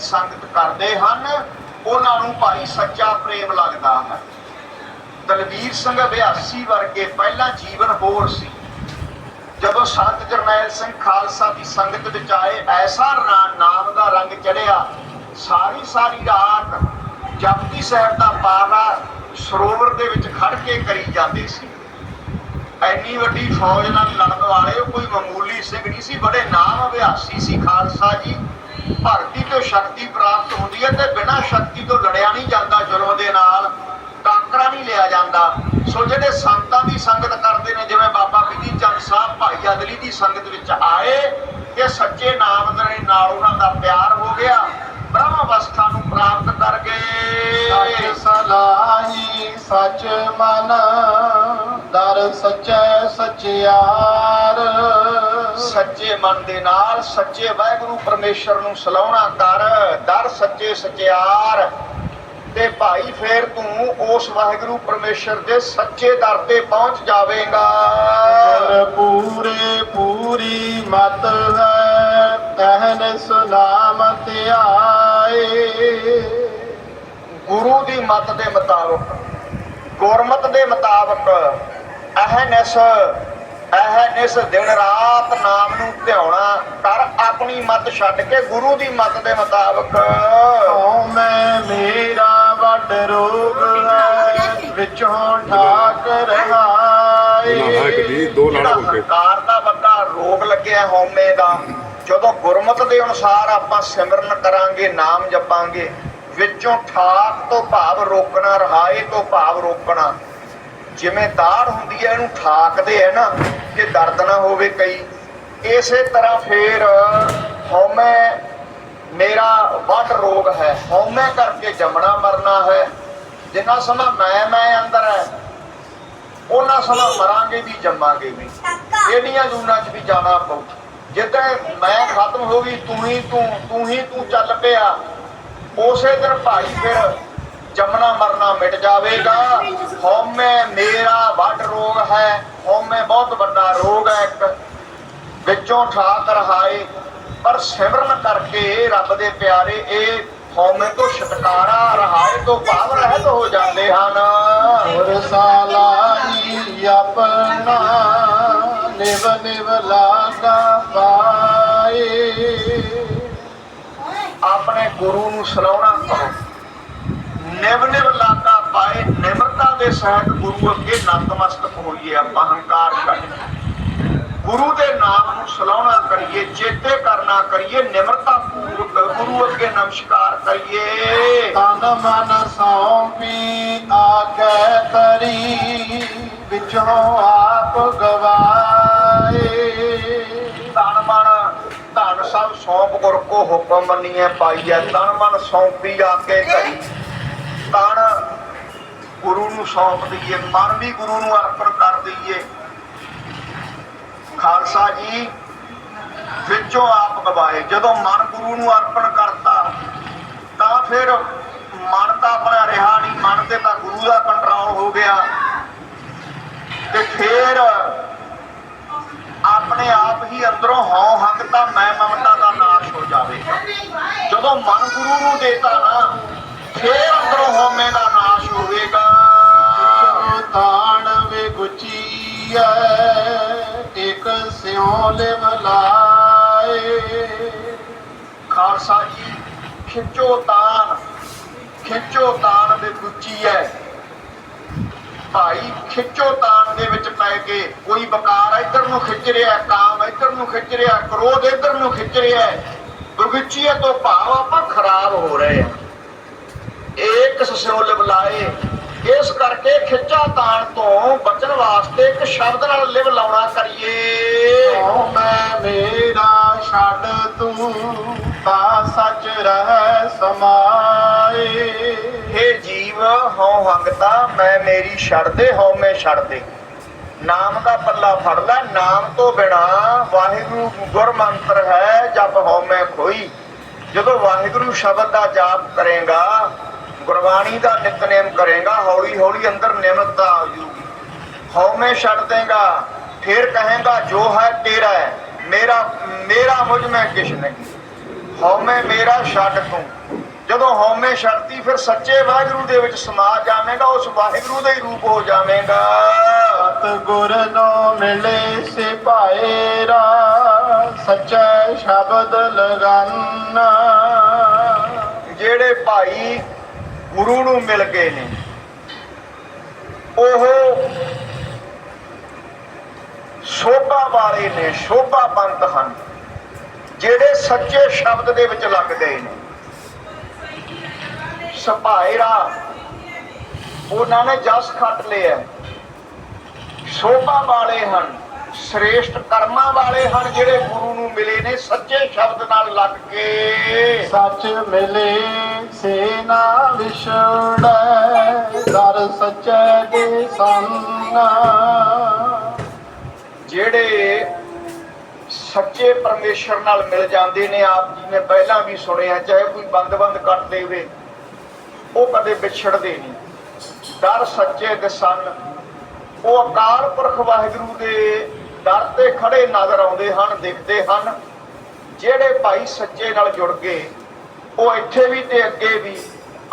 ਸੰਗਤ ਕਰਦੇ ਹਨ, ਉਹਨਾਂ ਨੂੰ ਭਾਈ ਸੱਚਾ ਪ੍ਰੇਮ ਲੱਗਦਾ ਹੈ। ਦਲਵੀਰ ਸਿੰਘ ਅਭਿਆਸੀ ਵਰਗੇ ਪਹਿਲਾ ਜੀਵਨ ਹੋਰ ਸੀ। ਜਦੋਂ ਸੰਤ ਜਰਨੈਲ ਸਿੰਘ ਖਾਲਸਾ ਦੀ ਸੰਗਤ ਵਿੱਚ ਆਏ, ਐਸਾ ਨਾਮ ਦਾ ਰੰਗ ਚੜਿਆ, ਸਾਰੀ ਸਾਰੀ ਰਾਤ ਜਪਜੀ ਸਾਹਿਬ ਦਾ ਪਾਰਾ ਸਰੋਵਰ ਦੇ ਵਿੱਚ ਖੜ ਕੇ ਕਰੀ ਜਾਂਦੇ ਸੀ। ਐਨੀ ਵੱਡੀ ਫੌਜ ਨਾਲ ਲੜਨ ਵਾਲੇ ਉਹ ਕੋਈ ਮਾਮੂਲੀ ਸਿੰਘ ਨਹੀਂ ਸੀ, ਬੜੇ ਨਾਮ ਅਭਿਆਸੀ ਸੀ ਖਾਲਸਾ ਜੀ। ਭਗਤੀ ਤੋਂ ਸ਼ਕਤੀ ਪ੍ਰਾਪਤ ਹੁੰਦੀ ਹੈ ਤੇ ਬਿਨਾਂ ਸ਼ਕਤੀ ਤੋਂ ਲੜਿਆ ਨਹੀਂ ਜਾਂਦਾ ਜ਼ੁਲਮ ਦੇ ਨਾਲ ਟਾਕਰਾ ਨਹੀਂ ਲਿਆ ਜਾਂਦਾ। ਸੋ ਜਿਹੜੇ ਸੰਤਾਂ ਦੀ ਸੰਗਤ ਕਰਦੇ ਨੇ, ਜਿਵੇਂ ਬਾਬਾ ਬਿਧੀ ਚੰਦ ਸਾਹਿਬ ਭਾਈ ਅਦਲੀ ਦੀ ਸੰਗਤ ਵਿੱਚ ਆਏ ਕਿ ਸੱਚੇ ਨਾਮ ਦੇ ਨਾਲ ਉਹਨਾਂ ਦਾ ਪਿਆਰ ਹੋ ਗਿਆ। ਬ੍ਰਹਮ ਅਵਸਥਾ ਨੂੰ ਪ੍ਰਾਪਤ ਕਰ ਗਏ। ਸੱਚ ਸਲਾਹੀ, ਸੱਚ ਮਨ, ਦਰ ਸੱਚੈ ਸਚਿਆਰ। ਸੱਚੇ ਮਨ ਦੇ ਨਾਲ ਸੱਚੇ ਵਾਹਿਗੁਰੂ ਪਰਮੇਸ਼ਰ ਨੂੰ ਸਲਾਉਣਾ ਕਰ ਦਰ ਸੱਚੇ ਸਚਿਆਰ। ਤੇ ਭਾਈ ਫੇਰ ਤੂੰ ਉਸ ਵਾਹਿਗੁਰੂ ਪਰਮੇਸ਼ਰ ਦੇ ਸੱਚੇ ਦਰ ਤੇ ਪਹੁੰਚ ਜਾਵੇਂਗਾ। ਪੂਰੇ ਪੂਰੀ ਮਤ ਹੈ ਤਹਨ ਸੁਨਾਮ ਧਿਆਏ ਗੁਰੂ ਦੀ ਮਤ ਦੇ ਮੁਤਾਬਕ ਗੁਰਮਤ ਦੇ ਮੁਤਾਬਕ ਅਹਨਿਸ ਅਹਨਿਸ ਦਿਨ ਰਾਤ ਨਾਮ ਨੂੰ ਧਿਆਉਣਾ ਕਰ ਆਪਣੀ ਮਤ ਛੱਡ ਕੇ ਗੁਰੂ ਦੀ ਮਤ ਦੇ ਮੁਤਾਬਕ। ਹਉ ਮੈਂ ਮੇਰਾ ਵੱਡ ਰੋਗ ਹੈ ਵਿੱਚੋਂ ਠਾਕ ਰਹਾਏ। ਕਦੀ ਦੋ ਵੱਡਾ ਰੋਗ ਲੱਗਿਆ ਹਉਮੈ ਦਾ। ਜਦੋਂ ਗੁਰਮਤ ਦੇ ਅਨੁਸਾਰ ਆਪਾਂ ਸਿਮਰਨ ਕਰਾਂਗੇ ਨਾਮ ਜਪਾਂਗੇ ਵਿੱਚੋਂ ਠਾਕ ਤੋਂ ਭਾਵ ਰੋਕਣਾ ਰਹਾਏ ਤੋਂ ਭਾਵ ਰੋਕਣਾ। ਜਿਵੇਂ ਦਾੜ ਹੁੰਦੀ ਹੈ, ਇਹਨੂੰ ਠਾਕਦੇ ਹੈ ਨਾ ਕਿ ਦਰਦ ਨਾ ਹੋਵੇ ਕਈ। ਇਸੇ ਤਰ੍ਹਾਂ ਫੇਰ ਹਉਮੈ ਮੇਰਾ ਵੱਡ ਰੋਗ ਹੈ। ਹਉਮੈ ਕਰਕੇ ਜੰਮਣਾ ਮਰਨਾ ਹੈ। ਜਿੰਨਾ ਸਮਾਂ ਮੈਂ ਮੈਂ ਅੰਦਰ ਹੈ ਉਹਨਾਂ ਸਮਾਂ ਮਰਾਂਗੇ ਵੀ, ਜੰਮਾਂਗੇ ਵੀ। ਇਹਨੀਆਂ ਜੂਨਾਂ 'ਚ ਵੀ ਜਾਣਾ ਪਊ। ਜਿੱਦਾਂ ਮੈਂ ਖਤਮ ਹੋ ਗਈ, ਤੂੰ ਹੀ ਤੂੰ ਤੂੰ ਹੀ ਤੂੰ ਚੱਲ ਪਿਆ। ਉਸੇ ਦਿਨ ਭਾਈ ਫਿਰ ਜੰਮਣਾ ਮਰਨਾ ਮਿਟ ਜਾਵੇਗਾ। ਹਉਮੈ ਮੇਰਾ ਵੱਡ ਰੋਗ ਹੈ। ਹਉਮੈ ਬਹੁਤ ਵੱਡਾ ਰੋਗ ਹੈ। ਇੱਕ ਵਿੱਚੋਂ ਠਾਕ ਰਹਾਏ ਪਰ ਸਿਮਰਨ ਕਰਕੇ ਰੱਬ ਦੇ ਪਿਆਰੇ ਇਹ ਹਉਮੈ ਤੋਂ ਛੁਟਕਾਰਾ ਰਹਾਏ ਤੋਂ ਭਾਵ ਰਹਿਤ ਹੋ ਜਾਂਦੇ ਹਨ। ਗੁਰ ਸਾਲਾਈ ਆਪਣਾ ਨਿਵ ਨਿਵ ਲਾਗਾ ਪਾਏ। ਆਪਣੇ ਗੁਰੂ ਨੂੰ ਸਲਾਉਣਾ ਕਰੋ। ਨਿਵ ਨਿਵ ਲਾਗਾ ਪਾਏ ਨਿਮਰਤਾ ਦੇ ਸਹਿਤ ਗੁਰੂ ਅੱਗੇ ਨਤਮਸਤਕ ਹੋਈਏ ਆਪਾਂ ਹੰਕਾਰ ਛੱਡ। ਗੁਰੂ ਦੇ ਨਾਮ ਨੂੰ ਸਲਾਉਣਾ ਕਰੀਏ ਚੇਤੇ ਕਰਨਾ ਕਰੀਏ ਨਿਮਰਤਾ ਪੂਰਵਕ ਗੁਰੂ ਅੱਗੇ ਨਮਸਕਾਰ ਕਰੀਏ। ਤਨ ਮਨ ਸੌਂਪੀ ਆਗੇ ਤਰੀ ਵਿਚੋਂ ਆਪ ਗਵਾਏ। ਤਨ ਮਨ ਧਨ ਸਭ ਸੌਂਪ ਗੁਰ ਕੋ ਹੁਕਮ ਮੰਨੀਏ ਪਾਈਐ ਤਨ ਮਨ ਸੌਂਪੀ ਆਕੇ ਤਨ ਗੁਰੂ ਨੂੰ ਸੌਂਪ ਦਈਏ, ਮਨ ਵੀ ਗੁਰੂ ਨੂੰ ਅਰਪਣ ਕਰ ਦਈਏ। ਖਾਲਸਾ ਜੀ, ਵਿੱਚੋਂ ਆਪ ਗਵਾਏ। ਜਦੋਂ ਮਨ ਗੁਰੂ ਨੂੰ ਅਰਪਣ ਕਰਤਾ, ਤਾਂ ਫਿਰ ਮਨ ਤਾਂ ਆਪਣਾ ਰਿਹਾ ਨਹੀਂ, ਮਨ ਤੇ ਤਾਂ ਗੁਰੂ ਦਾ ਕੰਟਰੋਲ ਹੋ ਗਿਆ। ਤੇ ਫਿਰ ਆਪਣੇ ਆਪ ਹੀ ਅੰਦਰੋਂ ਹਉ ਹੰਗਤਾ ਮੈਂ ਮਮਤਾ ਦਾ ਨਾਸ਼ ਹੋ ਜਾਵੇ। ਜਦੋਂ ਮਨ ਗੁਰੂ ਨੂੰ ਦੇਤਾ ਨਾ, ਫਿਰ ਅੰਦਰੋਂ ਹਉਮੈ ਦਾ ਗੁਚੀਐ ਇਕ ਸਿਉ ਲਿਵ ਲਾਏ ਖਾਲਸਾ ਜੀ, ਖਿੱਚੋ ਤਾਨ ਖਿੱਚੋ ਤਾਨ ਦੇ ਗੁੱਚੀ ਹੈ। ਭਾਈ, ਖਿੱਚੋ ਤਾਨ ਦੇ ਵਿੱਚ ਪੈ ਕੇ ਕੋਈ ਵਕਾਰ ਇੱਧਰ ਨੂੰ ਖਿੱਚ ਰਿਹਾ, ਕਾਮ ਇੱਧਰ ਨੂੰ ਖਿੱਚ ਰਿਹਾ, ਕ੍ਰੋਧ ਇੱਧਰ ਨੂੰ ਖਿੱਚ ਰਿਹਾ ਬਗੁੱਚੀਏ ਤੋਂ ਭਾਵ ਆਪਾਂ ਖਰਾਬ ਹੋ ਰਹੇ ਆ ਏਕ ਸਸਿਓਲ ਬੁਲਾਏ ਇਸ ਕਰਕੇ ਖਿੱਚਾ ਤਾਣ ਤੋਂ ਬਚਣ ਵਾਸਤੇ ਇੱਕ ਸ਼ਬਦ ਨਾਲ ਲਿਵ ਲਾਉਣਾ ਕਰੀਏ। ਮੈਂ ਮੇਰਾ ਛੱਡ ਤੂੰ ਤਾਂ ਸੱਚ ਰਹਿ ਸਮਾਏ। ਹੇ ਜੀਵ ਹਉ ਹੰਗਤਾ ਮੈਂ ਮੇਰੀ ਛੱਡ ਦੇ ਹਉ ਮੈਂ ਛੱਡ ਦੇ ਨਾਮ ਦਾ ਪੱਲਾ ਫੜ ਲੈ ਨਾਮ ਤੋਂ ਬਿਨਾ ਵਾਹਿਗੁਰੂ ਗੁਰ ਮੰਤਰ ਹੈ ਜਪ ਹਉ ਮੈਂ ਖੋਈ। ਜਦੋਂ ਵਾਹਿਗੁਰੂ ਸ਼ਬਦ ਦਾ ਜਾਪ ਕਰੇਗਾ ਗੁਰਬਾਣੀ ਦਾ ਨਿਤਨੇਮ ਕਰੇਗਾ ਹੌਲੀ ਹੌਲੀ ਅੰਦਰ ਨਿਮਰਤਾ ਆ ਜੂਗੀ ਹਉ ਮੈਂ ਛੱਡ ਦੇਗਾ ਫਿਰ ਕਹੇਗਾ ਜੋ ਹੈ ਤੇਰਾ ਹੈ ਮੇਰਾ ਮੇਰਾ ਮੁਝ ਮੈਂ ਕਿਛ ਨਹੀਂ। ਹਉਮੈ ਮੇਰਾ ਛੱਡ ਤੂੰ। ਜਦੋਂ ਹਉਮੈ ਛੱਡਤੀ ਫਿਰ ਸੱਚੇ ਵਾਹਿਗੁਰੂ ਦੇ ਵਿੱਚ ਸਮਾ ਜਾਵੇਂਗਾ ਉਸ ਵਾਹਿਗੁਰੂ ਦਾ ਹੀ ਰੂਪ ਹੋ ਜਾਵੇਂਗਾ। ਸਤ ਗੁਰ ਨੋ ਮਿਲੇ ਸੇ ਭਾਏਰਾ ਸੱਚਾ ਸ਼ਬਦ ਲਗਾਨਾ। ਜਿਹੜੇ ਭਾਈ ਗੁਰੂ ਨੂੰ ਮਿਲ ਗਏ ਨੇ। ਉਹ ਸ਼ੋਭਾ ਵਾਲੇ ਨੇ ਸ਼ੋਭਾਵੰਤ ਹਨ, ਜਿਹੜੇ ਸੱਚੇ ਸ਼ਬਦ ਦੇ ਵਿੱਚ ਲੱਗ ਗਏ ਨੇ। ਸਪਾਇਰਾ ਉਹਨਾਂ ਨੇ ਜਸ ਖੱਟ ਲਿਆ। ਸ਼ੋਭਾ ਵਾਲੇ ਹਨ, ਸ੍ਰੇਸ਼ਟ ਕਰਮਾਂ ਵਾਲੇ ਹਨ ਜਿਹੜੇ ਗੁਰੂ ਨੂੰ ਮਿਲੇ ਨੇ ਸੱਚੇ ਸ਼ਬਦ ਨਾਲ ਲੱਗ ਕੇ। ਸੱਚ ਮਿਲੇ ਸੇ ਨਾ ਵਿਛੜੈ ਦਰ ਸੱਚੇ ਦੇ ਸੰਨਾ। ਜਿਹੜੇ ਸੱਚੇ ਪਰਮੇਸ਼ਰ ਨਾਲ ਮਿਲ ਜਾਂਦੇ ਨੇ ਆਪ ਜੀ ਨੇ ਪਹਿਲਾਂ ਵੀ ਸੁਣਿਆ ਚਾਹੇ ਕੋਈ ਬੰਦ-ਬੰਦ ਕੱਟ ਦੇਵੇ ਉਹ ਕਦੇ ਵਿਛੜਦੇ ਨਹੀਂ। ਦਰ ਸੱਚੇ ਦੇ ਸਨ। ਉਹ ਅਕਾਲ ਪੁਰਖ ਵਾਹਿਗੁਰੂ ਦੇ ਦਰ ਤੇ ਖੜੇ ਨਜ਼ਰ ਆਉਂਦੇ ਹਨ, ਦਿਖਦੇ ਹਨ। ਜਿਹੜੇ ਭਾਈ ਸੱਚੇ ਨਾਲ ਜੁੜ ਗਏ, ਉਹ ਇੱਥੇ ਵੀ ਤੇ ਅੱਗੇ ਵੀ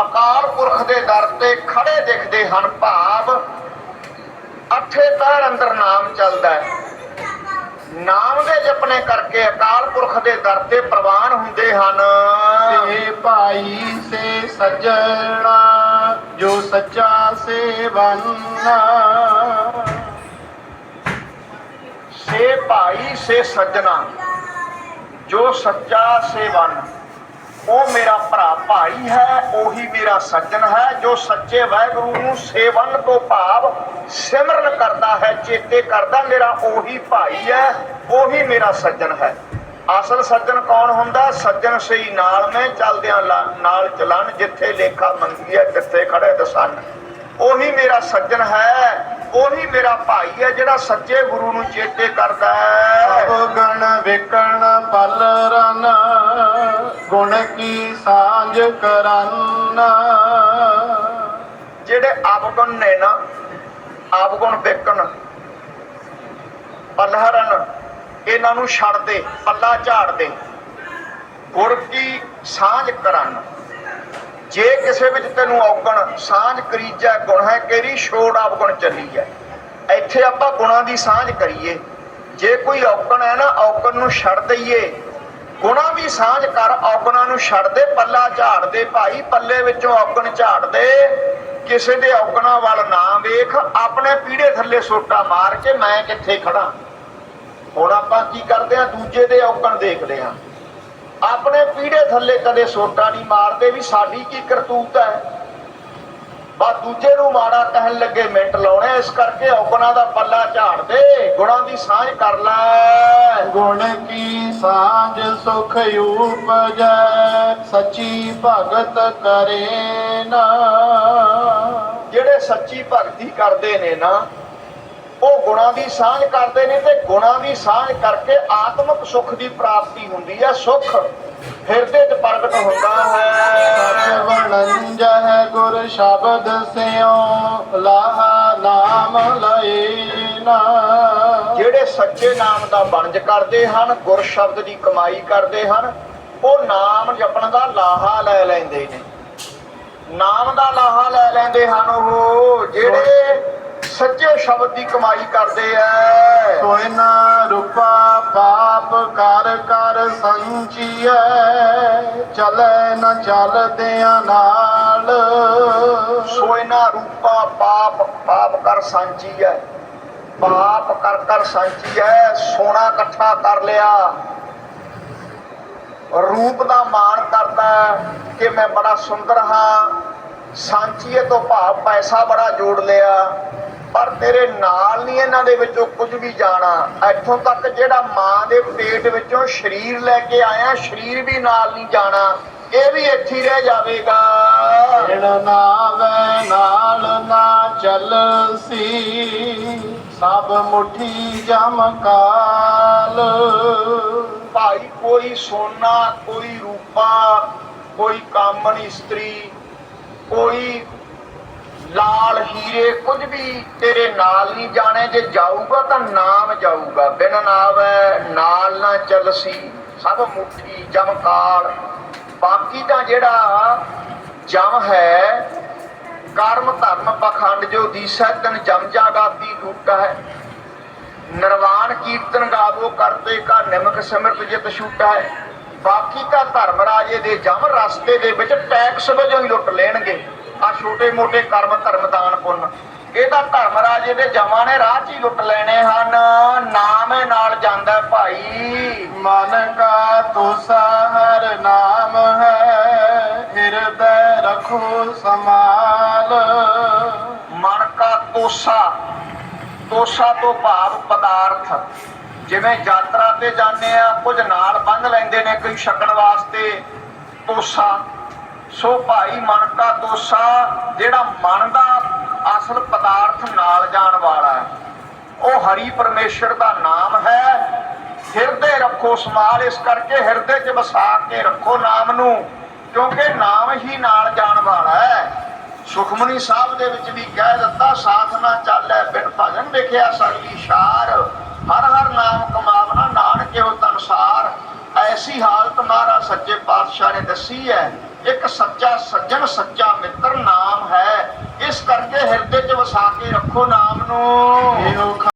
ਅਕਾਲ ਪੁਰਖ ਦੇ ਦਰ ਤੇ ਖੜੇ ਦਿਖਦੇ ਹਨ। ਭਾਵ ਅੱਠੇ ਪੈਰ ਅੰਦਰ ਨਾਮ ਚੱਲਦਾ ਹੈ। ਨਾਮ ਦੇ ਜਪਣੇ ਕਰਕੇ ਅਕਾਲ ਪੁਰਖ ਦੇ ਦਰ ਤੇ ਪ੍ਰਵਾਨ ਹੁੰਦੇ ਹਨ। ਸੇ ਭਾਈ ਸੇ ਸਜਣਾ, ਜੋ ਸੱਚਾ ਸੇਵਨਾ ਸੇ ਭਾਈ, ਸੇ ਸੱਜਣਾ, ਜੋ ਸੱਚਾ ਸੇਵਨ ਉਹ ਮੇਰਾ ਭਰਾ ਭਾਈ ਹੈ, ਉਹੀ ਮੇਰਾ ਸੱਜਣ ਹੈ, ਜੋ ਸੱਚੇ ਵਾਹਿਗੁਰੂ ਨੂੰ ਸੇਵਨ ਤੋਂ ਭਾਵ ਸਿਮਰਨ ਕਰਦਾ ਹੈ, ਚੇਤੇ ਕਰਦਾ ਮੇਰਾ ਉਹੀ ਭਾਈ ਹੈ, ਉਹੀ ਮੇਰਾ ਸੱਜਣ ਹੈ। ਅਸਲ ਸੱਜਣ ਕੌਣ ਹੁੰਦਾ? ਸੱਜਣ ਸਹੀ ਨਾਲ ਮੈਂ ਚੱਲਦਿਆਂ ਨਾਲ ਚਲਣ, ਜਿੱਥੇ ਲੇਖਾ ਮੰਗੀ ਹੈ, ਜਿੱਥੇ ਖੜੇ ਦਸਨ। ਉਹੀ ਮੇਰਾ ਸੱਜਣ ਹੈ ਉਹੀ ਮੇਰਾ ਭਾਈ ਹੈ ਜਿਹੜਾ ਸੱਚੇ ਗੁਰੂ ਨੂੰ ਚੇਤੇ ਕਰਦਾ ਹੈ। ਸਭ ਗਣ ਵਿਕਣ ਪਲ ਰਨ ਗੁਣ ਕੀ ਸਾਂਝ ਕਰਨ। ਜਿਹੜੇ ਅਵਗੁਣ ਨੇ ਨਾ ਅਵਗੁਣ ਵਿਕਣ ਪਲਹਰਨ ਇਹਨਾਂ ਨੂੰ ਛੱਡ ਦੇ ਪੱਲਾ ਝਾੜ ਦੇ ਗੁਰ ਕੀ ਸਾਂਝ ਕਰਨ। ਜੇ ਕਿਸੇ ਵਿੱਚ ਤੈਨੂੰ ਔਗਣ, ਸਾਂਝ ਕਰੀਜੈ ਗੁਣ ਹੈ ਕੇਰੀ ਛੋੜ ਅਵਗੁਣ ਚੱਲੀ ਹੈ ਇੱਥੇ ਆਪਾਂ ਗੁਣਾਂ ਦੀ ਸਾਂਝ ਕਰੀਏ। ਜੇ ਕੋਈ ਔਗਣ ਹੈ ਨਾ, ਔਗਣ ਨੂੰ ਛੱਡ ਦਈਏ। ਗੁਣਾਂ ਦੀ ਸਾਂਝ ਕਰ, ਔਗਣਾਂ ਨੂੰ ਛੱਡ ਦੇ, ਪੱਲਾ ਝਾੜ ਦੇ ਭਾਈ, ਪੱਲੇ ਵਿੱਚੋਂ ਔਗਣ ਝਾੜ ਦੇ। ਕਿਸੇ ਦੇ ਔਗਣਾਂ ਵੱਲ ਨਾ ਵੇਖ, ਆਪਣੇ ਪੀੜੇ ਥੱਲੇ ਸੋਟਾ ਮਾਰ ਕੇ ਮੈਂ ਕਿੱਥੇ ਖੜਾ? ਹੁਣ ਆਪਾਂ ਕੀ ਕਰਦੇ ਆ ਦੂਜੇ ਦੇ ਔਗਣ ਦੇਖਦੇ ਆ ਆਪਣੇ ਪੀੜੇ ਥੱਲੇ ਕਦੇ ਸੋਟਾ ਨਹੀਂ ਮਾਰਦੇ ਵੀ ਸਾਡੀ ਕੀ ਕਰਤੂਤ ਹੈ। ਬਾ ਦੂਜੇ ਨੂੰ ਮਾੜਾ ਕਹਿਣ ਲੱਗੇ ਮਿੰਟ ਲਾਉਣੇ ਇਸ ਕਰਕੇ ਔਗਣਾਂ ਦਾ ਪੱਲਾ ਝਾੜ ਦੇ ਗੁਣਾਂ ਦੀ ਸਾਂਝ ਕਰ ਲੈ। ਗੁਣ ਕੀ ਸਾਂਝ ਸੁਖ ਉਪਜੈ ਸੱਚੀ ਭਗਤ ਕਰੇ ਨਾ। ਜਿਹੜੇ ਸੱਚੀ ਭਗਤੀ ਕਰਦੇ ਨੇ ਨਾ ਉਹ ਗੁਣਾਂ ਦੀ ਸਾਂਝ ਕਰਦੇ ਨੇ ਤੇ ਗੁਣਾਂ ਦੀ ਸਾਂਝ ਕਰਕੇ ਆਤਮਿਕ ਸੁੱਖ ਦੀ ਪ੍ਰਾਪਤੀ ਹੁੰਦੀ ਹੈ ਸੁੱਖ ਹਿਰਦੇ 'ਚ ਪ੍ਰਗਟ ਹੁੰਦਾ ਹੈ। ਵਣੰਜ ਹੈ ਗੁਰ ਸ਼ਬਦ ਸਿਓ ਲਾਹਾ ਨਾਮ ਲਏ ਨਾ। ਜਿਹੜੇ ਸੱਚੇ ਨਾਮ ਦਾ ਵਣਜ ਕਰਦੇ ਹਨ ਗੁਰ ਸ਼ਬਦ ਦੀ ਕਮਾਈ ਕਰਦੇ ਹਨ ਉਹ ਨਾਮ ਜਪਣ ਦਾ ਲਾਹਾ ਲੈ ਲੈਂਦੇ ਨੇ। ਨਾਮ ਦਾ ਲਾਹਾ ਲੈ ਲੈਂਦੇ ਹਨ ਉਹ ਜਿਹੜੇ ਸੱਚੇ ਸ਼ਬਦ ਦੀ ਕਮਾਈ ਕਰਦੇ ਐ। ਸੋਇ ਨਾ ਰੂਪਾ ਪਾਪ ਕਰ ਕਰ ਸੰਚੀਐ। ਚਲੇ ਨ ਚੱਲਦਿਆਂ ਨਾਲ। ਸੋਇਨਾ ਰੂਪਾ ਪਾਪ ਪਾਪ ਕਰ ਸਾਂਚੀ ਪਾਪ ਕਰ ਕਰ ਸਾਂਚੀ ਐ ਸੋਨਾ ਇਕੱਠਾ ਕਰ ਲਿਆ। ਰੂਪ ਦਾ ਮਾਣ ਕਰਦਾ ਕਿ ਮੈਂ ਬੜਾ ਸੁੰਦਰ ਹਾਂ। ਸਾਂਚੀਏ ਤੋਂ ਭਾਵ ਪੈਸਾ ਬੜਾ ਜੋੜ ਲਿਆ। ਪਰ ਤੇਰੇ ਨਾਲ ਨਹੀਂ ਇਹਨਾਂ ਦੇ ਵਿੱਚੋਂ ਕੁਝ ਵੀ ਜਾਣਾ। ਇੱਥੋਂ ਤੱਕ ਜਿਹੜਾ ਮਾਂ ਦੇ ਪੇਟ ਵਿੱਚੋਂ ਸਰੀਰ ਲੈ ਕੇ ਆਇਆ ਸਰੀਰ ਵੀ ਨਾਲ ਨਹੀਂ ਜਾਣਾ। ਇਹ ਵੀ ਇੱਥੇ ਰਹਿ ਜਾਵੇਗਾ। ਹਿਣ ਨਾਵੇ ਨਾਲ ਨਾ ਚੱਲਸੀ ਸਭ ਮੁਠੀ ਜਮ ਕਾਲ। ਭਾਈ ਕੋਈ ਸੋਨਾ ਕੋਈ ਰੂਪਾ ਕੋਈ ਕਾਮਣੀ ਇਸਤਰੀ ਕੋਈ ਲਾਲ ਹੀਰੇ ਕੁਝ ਵੀ ਤੇਰੇ ਨਾਲ ਨਹੀਂ ਜਾਣੇ, ਜੇ ਜਾਊਗਾ ਤਾਂ ਨਾਮ ਜਾਊਗਾ। ਬਿਨ ਨਾਵੈ ਨਾਲ ਨਾ ਚੱਲਸੀ ਸਭ ਮੁਠੀ ਜਮਕਾਲ ਬਾਕੀ ਤਾਂ ਜਿਹੜਾ ਜਮ ਹੈ, ਕਰਮ ਧਰਮ ਪਖੰਡ ਜੋ ਦੀਸੈ, ਤਨ ਜਮ ਜਾਗਾਤੀ ਟੂਟਾ ਹੈ। ਨਿਰਵਾਣ ਕੀਰਤਨ ਗਾਵੋ, ਕਰਤੇ ਕਾ ਨਿਮਕ ਸਿਮਰਤ ਜਿਤ ਛੂਟਾ ਹੈ। ਬਾਕੀ ਤਾਂ ਧਰਮ ਰਾਜੇ ਦੇ ਜਮ ਰਸਤੇ ਦੇ ਵਿੱਚ ਟੈਕਸ ਵਜੋਂ ਹੀ ਲੁੱਟ ਲੈਣਗੇ। ਆ ਛੋਟੇ ਮੋਟੇ ਕਰਮ ਧਰਮ ਦਾਨ ਪੁੰਨ। ਇਹ ਤਾਂ ਧਰਮ ਰਾਜੇ ਦੇ ਜਮਾਂ ਨੇ ਰਾਹ 'ਚ ਹੀ ਲੁੱਟ ਲੈਣੇ ਹਨ। ਨਾਮੇ ਨਾਲ ਜਾਂਦਾ ਭਾਈ। ਮਨ ਕਾ ਤੁਸਾ ਹਰ ਨਾਮ ਹੈ ਹਿਰਦੈ ਰਖੋ ਸਮਾਲ। ਮਨ ਕਾ ਤੋਸਾ। ਤੋਸਾ ਤੋਂ ਭਾਵ ਪਦਾਰਥ। ਜਿਵੇਂ ਯਾਤਰਾ ਤੇ ਜਾਂਦੇ ਆ ਕੁਝ ਨਾਲ ਬੰਨ ਲੈਂਦੇ ਨੇ ਕੋਈ ਛਕਣ ਵਾਸਤੇ। ਤੋਸਾ। ਸੋ ਭਾਈ ਮਨ ਕਾ ਤੋਸਾ ਜਿਹੜਾ ਮਨ ਦਾ ਅਸਲ ਪਦਾਰਥ ਨਾਲ ਜਾਣ ਵਾਲਾ ਹੈ, ਉਹ ਹਰੀ ਪਰਮੇਸ਼ਰ ਦਾ ਨਾਮ ਹੈ। ਹਿਰਦੇ ਰੱਖੋ ਸਮਾਲ, ਇਸ ਕਰਕੇ ਹਿਰਦੇ 'ਚ ਵਸਾ ਕੇ ਰੱਖੋ ਨਾਮ ਨੂੰ, ਕਿਉਂਕਿ ਨਾਮ ਹੀ ਨਾਲ ਜਾਣ ਵਾਲਾ ਹੈ। ਸੁਖਮਨੀ ਸਾਹਿਬ ਦੇ ਵਿੱਚ ਵੀ ਕਹਿ ਦਿੱਤਾ ਸਾਥ ਨਾ ਚੱਲੈ ਬਿਨ ਭਜਨ ਵੇਖਿਆ ਸਗਲੀ ਸ਼ਾਰ ਹਰ ਹਰ ਨਾਮ ਕਮਾਵਣਾ ਨਾਨਕ ਇਹੋ ਤਨਸਾਰ ਐਸੀ ਹਾਲਤ ਮਹਾਰਾਜ ਸੱਚੇ ਪਾਤਸ਼ਾਹ ਨੇ ਦੱਸੀ ਹੈ। ਇੱਕ ਸੱਚਾ ਸੱਜਣ, ਸੱਚਾ ਮਿੱਤਰ ਨਾਮ ਹੈ। ਇਸ ਕਰਕੇ ਹਿਰਦੇ 'ਚ ਵਸਾ ਕੇ ਰੱਖੋ ਨਾਮ ਨੂੰ।